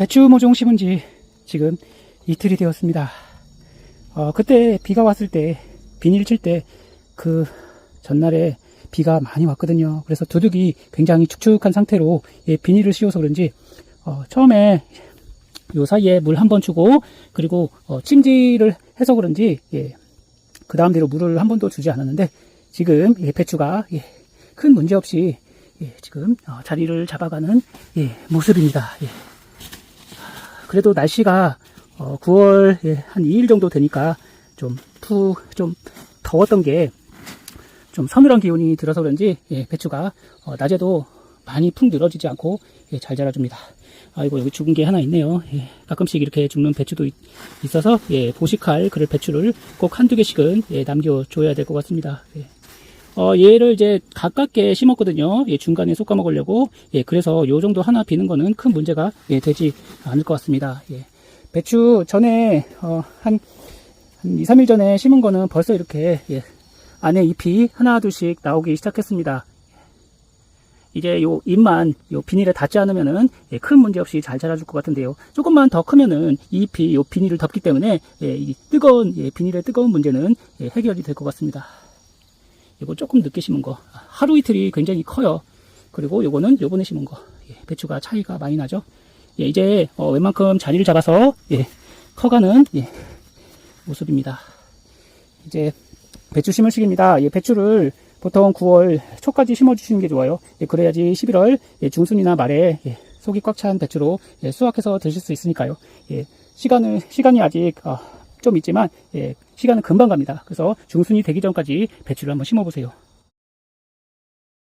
배추 모종 심은 지 지금 이틀이 되었습니다. 어, 그때 비가 왔을 때, 비닐 칠 때, 그 전날에 비가 많이 왔거든요. 그래서 두둑이 굉장히 축축한 상태로 예, 비닐을 씌워서 그런지, 어, 처음에 요 사이에 물 한 번 주고, 그리고 어, 찜질을 해서 그런지, 예, 그 다음대로 물을 한 번도 주지 않았는데, 지금 예, 배추가 예, 큰 문제 없이 예, 지금 어, 자리를 잡아가는 예, 모습입니다. 예. 그래도 날씨가 어, 9월 예, 한 2일 정도 되니까 좀 푸, 좀 더웠던 게 좀 서늘한 기운이 들어서 그런지 예, 배추가 어, 낮에도 많이 풍 늘어지지 않고 예, 잘 자라줍니다. 아이고 여기 죽은 게 하나 있네요. 예, 가끔씩 이렇게 죽는 배추도 있, 어서 예, 보식할 그럴 배추를 꼭 한두 개씩은 예, 남겨줘야 될 것 같습니다. 예. 어, 얘를 이제 가깝게 심었거든요. 예, 중간에 솎아 먹으려고. 예, 그래서 요 정도 하나 비는 거는 큰 문제가 예, 되지 않을 것 같습니다. 예. 배추 전에 어, 한, 한 2, 3일 전에 심은 거는 벌써 이렇게 예, 안에 잎이 하나 둘씩 나오기 시작했습니다. 이제 요 잎만 요 비닐에 닿지 않으면은 예, 큰 문제 없이 잘 자라줄 것 같은데요. 조금만 더 크면은 이 잎이 요 비닐을 덮기 때문에 예, 이 뜨거운 예, 비닐의 뜨거운 문제는 예, 해결이 될 것 같습니다. 이거 조금 늦게 심은 거 하루 이틀이 굉장히 커요. 그리고 요거는 요번에 심은 거 예, 배추가 차이가 많이 나죠. 예, 이제 어, 웬만큼 자리를 잡아서 예, 커가는 예, 모습입니다. 이제 배추 심을 시기입니다. 예, 배추를 보통 9월 초까지 심어주시는 게 좋아요. 예, 그래야지 11월 예, 중순이나 말에 예, 속이 꽉 찬 배추로 예, 수확해서 드실 수 있으니까요. 예, 시간은 시간이 아직 어, 좀 있지만 예, 시간은 금방 갑니다. 그래서 중순이 되기 전까지 배추를 한번 심어보세요.